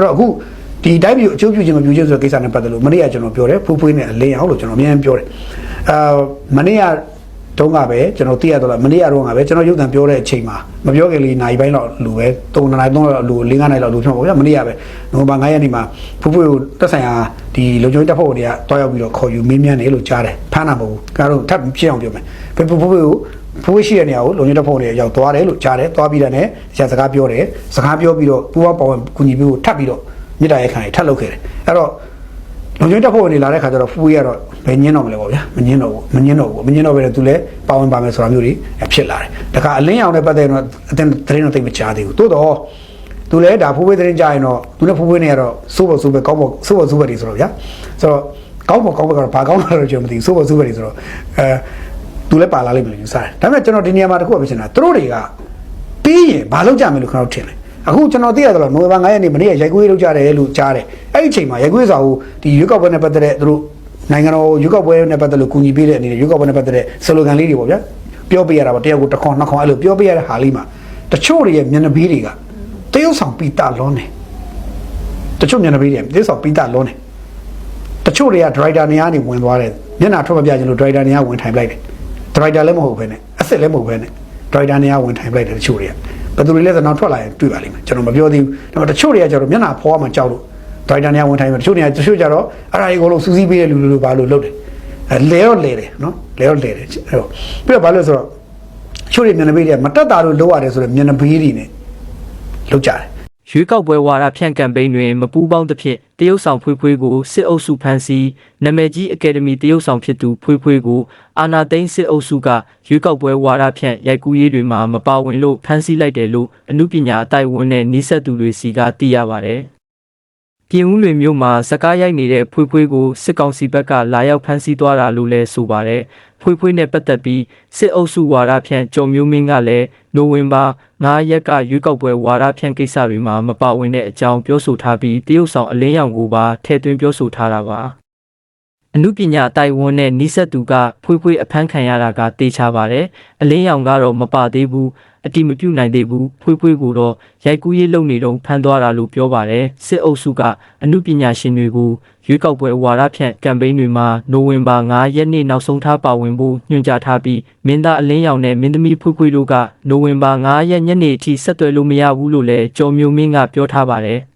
အဲ့တော့အခုဒီတိုင်းပြည်ကိုအကျိုးပြုခြင်းမပြုခြင်းဆိုတဲ့ကိစ္စနဲ့ပတ်သက်လို့မနေ့ကကျွန်တော်ပြောတယ်ဖူးဖွေးနဲ့အလင်းအောင်လို့ကျွန်တော်အများကြီးပြောတယ်အာမနေ့က တုန်းကပဲကျွန်တော်သိရတော့လားမနေ့ကတော့ကပဲကျွန်တော်ရုပ်သံပြောတဲ့အချိန်မှာမပြောခင်လေးနိုင်ပိုင်းတော့လူပဲ3နိုင်3လောက်လူ4 5နိုင်လောက်လူဖြစ်မှာပေါ့ဗျာမနေ့ကပဲနိုဝင်ဘာ9ရက်နေ့မှာဖူးဖွေးကိုတက်ဆိုင်ရာဒီလုံခြုံရေးတပ်ဖွဲ့တွေကတွားရောက်ပြီးတော့ခေါ်ယူမင်းမြန်းတယ်လို့ကြားတယ်ဖမ်းတာမဟုတ်ဘူးကတော့ထပ်ဖြစ်အောင်ပြောမယ်ဖူးဖူးဖွေးကိုဖူးရှိတဲ့နေရာကိုလုံခြုံရေးတပ်ဖွဲ့တွေရောက်သွားတယ်လို့ကြားတယ်သွားပြီးတဲ့နဲ့ဆရာစကားပြောတယ်စကားပြောပြီးတော့ပူပေါင်းပေါဝင်ကူညီပြီးတော့ထပ်ပြီးတော့မြစ်တာရဲ့ခံတွေထပ်လုပ်ခဲ့တယ်အဲ့တော့ လုံခြုံရေးတပ်ဖွဲ့ဝင်တွေလာတဲ့ခါကျတော့ဖူးရတော့ဘယ်ညင်းတော့မလဲပေါ့ဗျာမညင်းတော့ဘူးမညင်းတော့ဘူးမညင်းတော့ပဲသူလည်းပါဝင်ပါမယ်ဆိုတာမျိုးတွေဖြစ်လာတယ်တခါအလင်းအောင်တဲ့ပတ်သက်တော့အတင်းသတင်းတော့သိမချသေးဘူးတိုးတော့သူလည်းဒါဖူးဝေးသတင်းကြရင်တော့သူနဲ့ဖူးဝေးနေရတော့စိုးပေါ်စိုးပဲကောင်းပေါ်စိုးပေါ်စိုးပဲတွေဆိုတော့ဗျာဆိုတော့ကောင်းပေါ်ကောင်းပေါ်ကတော့ဘာကောင်းလာတော့ကျွန်တော်မသိဘူးစိုးပေါ်စိုးပဲတွေဆိုတော့အဲသူလည်းပါလာလိမ့်မယ်လို့ယူဆတယ်ဒါပေမဲ့ကျွန်တော်ဒီနေရာမှာတခုပဲဖြစ်နေတာသူတို့တွေကပြီးရင်ဘာလုပ်ကြမယ်လို့ကျွန်တော်ထင်တယ် အခုကျွန်တော်သိရတော့နိုဝင်ဘာ9ရက်နေ့မနေ့ကရိုက်ကွေးလုပ်ကြတယ်လို့ကြားတယ်အဲ့ဒီအချိန်မှာရိုက်ကွေးစာကိုဒီရွေးကောက်ပွဲနဲ့ပတ်သက်တဲ့သူတို့နိုင်ငံတော်ရွေးကောက်ပွဲနဲ့ပတ်သက်လို့ကူညီပေးတဲ့အနေနဲ့ရွေးကောက်ပွဲနဲ့ပတ်သက်တဲ့ဆလိုဂန်လေးတွေပေါ့ဗျာပြောပြရတာပေါ့တယောက်ကိုတစ်ခွန်နှစ်ခွန်အဲ့လိုပြောပြရတဲ့ဟာလေးမှာတချို့တွေရဲ့မျက်နှာပြီးတွေကတရုပ်ဆောင်ပီတာလွန်းတယ်တချို့မျက်နှာပြီးတွေတရုပ်ဆောင်ပီတာလွန်းတယ်တချို့တွေကဒရိုက်တာနေရာနေဝင်သွားတယ်မျက်နှာထွက်မပြချင်လို့ဒရိုက်တာနေရာဝင်ထိုင်ပလိုက်တယ်ဒရိုက်တာလည်းမဟုတ်ဘဲနဲ့အစ်စ်လည်းမဟုတ်ဘဲနဲ့ဒရိုက်တာနေရာဝင်ထိုင်ပလိုက်တယ်တချို့တွေက ဘယ်သူတွေလဲဆိုတော့ထွက်လာရင်တွေ့ပါလိမ့်မယ်ကျွန်တော်မပြောသေးဘူးဒါပေမဲ့တချို့တွေကကျတော့မျက်နှာဖောမှကြောက်လို့ဒရိုက်တာနေရာဝင်ထိုင်တယ်တချို့တွေကတချို့ကျတော့အဲ့ဒါကြီးကိုလို့စူးစီးပေးတဲ့လူလူလိုပါလို့လုပ်တယ်အဲလဲတော့လဲတယ်နော်လဲတော့လဲတယ်အဲ့တော့ပြီးတော့ဘာလို့လဲဆိုတော့ချို့တွေမျက်နှာပေးတွေကမတက်တာလို့လုပ်ရတယ်ဆိုတော့မျက်နှာပေးတွေနဲ့လုပ်ကြတယ် ရွေးကောက်ပွဲဝါဒဖြန့်ကမ်ပိန်းတွင်မပူးပေါင်းသဖြင့်တရုတ်ဆောင်ဖွေးဖွေးကိုစစ်အုပ်စုဖမ်းဆီးနာမည်ကြီးအကယ်ဒမီတရုတ်ဆောင်ဖြစ်သူဖွေးဖွေးကိုအာနာသိန်းစစ်အုပ်စုကရွေးကောက်ပွဲဝါဒဖြန့်ရိုက်ကူးရေးတွေမှာမပါဝင်လို့ဖမ်းဆီးလိုက်တယ်လို့အမှုပညာအတိုက်အဝန်နဲ့နှိဆက်သူတွေစီကသိရပါတယ်။ ပြင်ဦးလွင်မြို့မှာစကားရိုက်နေတဲ့ဖွေးဖွေးကိုစစ်ကောင်စီဘက်ကလာရောက်ဖမ်းဆီးသွားတာလို့လည်းဆိုပါတယ်။ဖွေးဖွေးနဲ့ပတ်သက်ပြီးစစ်အုပ်စုဝါဒဖြန့်ကြော်မျိုးမင်းကလည်းနိုဝင်ဘာ9ရက်ကရွေးကောက်ပွဲဝါဒဖြန့်ကိစ္စတွေမှာမပါဝင်တဲ့အကြောင်းပြောဆိုထားပြီးတရုတ်ဆောင်အလင်းရောင်ကိုပါထည့်သွင်းပြောဆိုထားတာပါ။ အမှုပညာတိုင်ဝန်းနဲ့နိဆက်သူကဖွေးဖွေးအဖမ်းခံရတာကတေချာပါတယ်။အလင်းရောင်ကတော့မပါသေးဘူး။အတိမပြုတ်နိုင်သေးဘူး။ဖွေးဖွေးကိုတော့ရိုက်ကူးရေးလုပ်နေတော့ဖမ်းသွားတာလို့ပြောပါတယ်။စစ်အုပ်စုကအမှုပညာရှင်တွေကိုရွေးကောက်ပွဲဝါဒဖြန့်ကမ်ပိန်းတွေမှာနိုဝင်ဘာ9ရက်နေ့နောက်ဆုံးထားပါဝင်ဖို့ညွှန်ကြားထားပြီးမင်းသားအလင်းရောင်နဲ့မင်းသမီးဖွေးဖွေးတို့ကနိုဝင်ဘာ9ရက်ညနေအထိဆက်သွယ်လို့မရဘူးလို့လည်းကျော်မျိုးမင်းကပြောထားပါတယ်။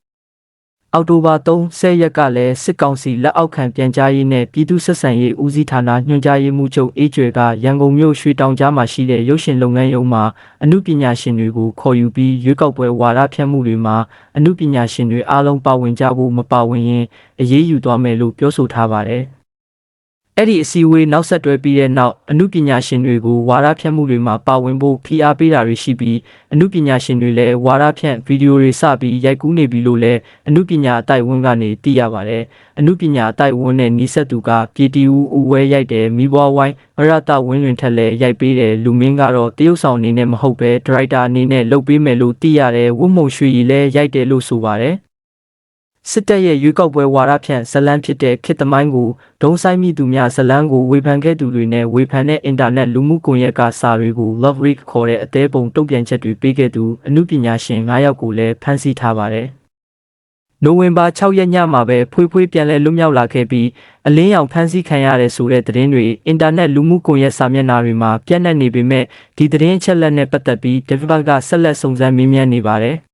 အောက်တိုဘာ30ရက်ကလည်းစစ်ကောင်စီလက်အောက်ခံပြန်ကြားရေးနဲ့ပြည်သူ့ဆက်ဆံရေးဦးစီးဌာနညွှန်ကြားရေးမှူးချုပ်အေးကျွဲကရန်ကုန်မြို့ရွှေတောင်ကြားမှာရှိတဲ့ရုပ်ရှင်လုပ်ငန်းရုံမှာအမှုပညာရှင်တွေကိုခေါ်ယူပြီးရွေးကောက်ပွဲဝါဒဖြန့်မှုတွေမှာအမှုပညာရှင်တွေအားလုံးပါဝင်ကြဖို့မပါဝင်ရင်အရေးယူသွားမယ်လို့ပြောဆိုထားပါတယ်။ အဲ့ဒီအစည်းအဝေးနောက်ဆက်တွဲပြီးတဲ့နောက်အမှုပညာရှင်တွေကိုဝါဒဖြန့်မှုတွေမှာပါဝင်ဖို့ဖိအားပေးတာတွေရှိပြီးအမှုပညာရှင်တွေလည်းဝါဒဖြန့်ဗီဒီယိုတွေစပြီးရိုက်ကူးနေပြီလို့လည်းအမှုပညာအတိုက်ဝန်းကနေသိရပါတယ်။အမှုပညာအတိုက်ဝန်းနဲ့နီးစပ်သူကပြည်တီဦးဦးဝဲရိုက်တယ်မိဘဝိုင်းမရတဝင်းလွင်ထက်လည်းရိုက်ပေးတယ်လူမင်းကတော့တရုတ်ဆောင်အနေနဲ့မဟုတ်ပဲဒရိုက်တာအနေနဲ့လုပ်ပေးမယ်လို့သိရတယ်ဝတ်မုံရွှေရီလည်းရိုက်တယ်လို့ဆိုပါတယ်။ စစ်တပ်ရဲ့ရွေးကောက်ပွဲဝါဒဖြန့်ဇလန်းဖြစ်တဲ့ခေတ်သမိုင်းကိုဒုံဆိုင်မိသူများဇလန်းကိုဝေဖန်ခဲ့သူတွေနဲ့ဝေဖန်တဲ့အင်တာနက်လူမှုကွန်ရက်ကစာတွေကို Love Read ခေါ်တဲ့အသေးပုံတုံ့ပြန်ချက်တွေပေးခဲ့သူအမှုပညာရှင်9ယောက်ကိုလည်းဖမ်းဆီးထားပါတယ်။နိုဝင်ဘာ6ရက်ညမှာပဲဖွေးဖွေးပြန်လဲလွတ်မြောက်လာခဲ့ပြီးအလင်းရောင်ဖမ်းဆီးခံရတဲ့ဆိုတဲ့သတင်းတွေအင်တာနက်လူမှုကွန်ရက်စာမျက်နှာတွေမှာပြန့်နှံ့နေပေမဲ့ဒီသတင်းအချက်အလက်နဲ့ပတ်သက်ပြီး Developer ကဆက်လက်စုံစမ်းမေးမြန်းနေပါတယ်။